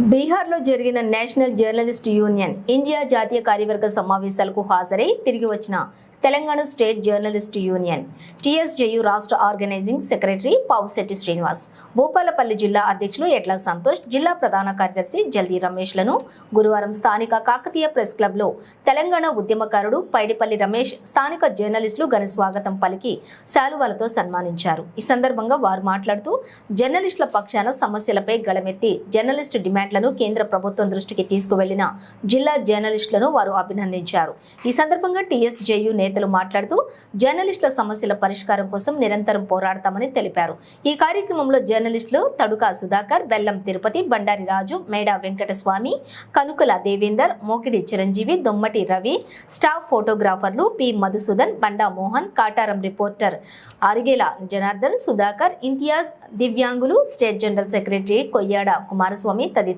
బీహార్లో జరిగిన national journalist union India జాతీయ కార్యవర్గ సమావేశాలకు హాజరై తిరిగి వచ్చిన Telangana state journalist union TSJU రాష్ట్ర ఆర్గనైజింగ్ సెక్రటరీ పావుశెట్టి శ్రీనివాస్ భూపాలపల్లి జిల్లా అధ్యక్షులు ఎట్ల సంతోష్ జిల్లా ప్రధాన కార్యదర్శి జల్దీ రమేష్లను గురువారం స్థానిక కాకతీయ ప్రెస్ క్లబ్లో తెలంగాణ ఉద్యమకారుడు పైడిపల్లి రమేష్ స్థానిక జర్నలిస్టులు ఘన స్వాగతం పలికి శాలువాలతో సన్మానించారు. ఈ సందర్భంగా వారు మాట్లాడుతూ జర్నలిస్టుల పక్షాన సమస్యలపై గళమెత్తి జర్నలిస్టు ప్లాంట్లను కేంద్ర ప్రభుత్వం దృష్టికి తీసుకువెళ్ళిన జిల్లా జర్నలిస్టులను వారు అభినందించారు. ఈ సందర్భంగా టీఎస్జేయు నేతలు మాట్లాడుతూ జర్నలిస్టుల సమస్యల పరిష్కారం కోసం నిరంతరం పోరాడతామని తెలిపారు. ఈ కార్యక్రమంలో జర్నలిస్టులు తడుక సుధాకర్ బెల్లం తిరుపతి బండారి రాజు మేడా వెంకటస్వామి కనుకల దేవేందర్ మోకిడి చిరంజీవి దొమ్మటి రవి స్టాఫ్ ఫోటోగ్రాఫర్లు పి మధుసూదన్ బండా మోహన్ కాటారం రిపోర్టర్ అరిగేల జనార్దన్ సుధాకర్ ఇంతియాజ్ దివ్యాంగులు state general secretary Koyyada Kumaraswamy తదితరులు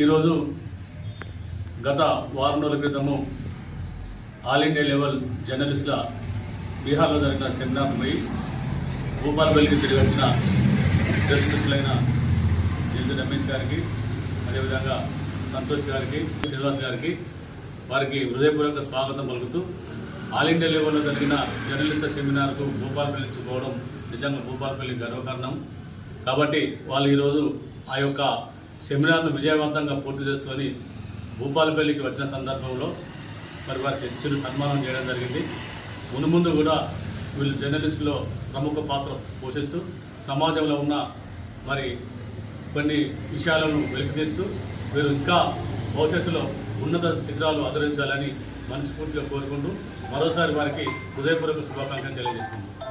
ఈరోజు గత వారం రోజుల క్రితము ఆల్ ఇండియా లెవెల్ జర్నలిస్టుల బీహార్లో జరిగిన సెమినార్ పోయి భూపాలపల్లికి తిరిగి వచ్చిన ప్రెస్ మిత్రులైన జల్ది రమేష్ గారికి అదేవిధంగా సంతోష్ గారికి శ్రీనివాస్ గారికి వారికి హృదయపూర్వక స్వాగతం పలుకుతూ ఆల్ ఇండియా లెవెల్లో జరిగిన జర్నలిస్టుల సెమినార్కు భూపాలపల్లి నుంచి పోవడం నిజంగా భూపాలపల్లి గర్వకారణం. కాబట్టి వాళ్ళు ఈరోజు ఆ యొక్క సెమినార్ను విజయవంతంగా పూర్తి చేసుకొని భూపాలపల్లికి వచ్చిన సందర్భంలో మరి వారికి చిరు సన్మానం చేయడం జరిగింది. మునుముందు కూడా వీళ్ళు జర్నలిస్టులో ప్రముఖ పాత్ర పోషిస్తూ సమాజంలో ఉన్న మరి కొన్ని విషయాలను వెలికితీస్తూ వీరు ఇంకా భవిష్యత్తులో ఉన్నత శిఖరాలు ఆదరించాలని మనస్ఫూర్తిగా కోరుకుంటూ మరోసారి వారికి హృదయపూర్వక శుభాకాంక్షలు తెలియజేస్తున్నాను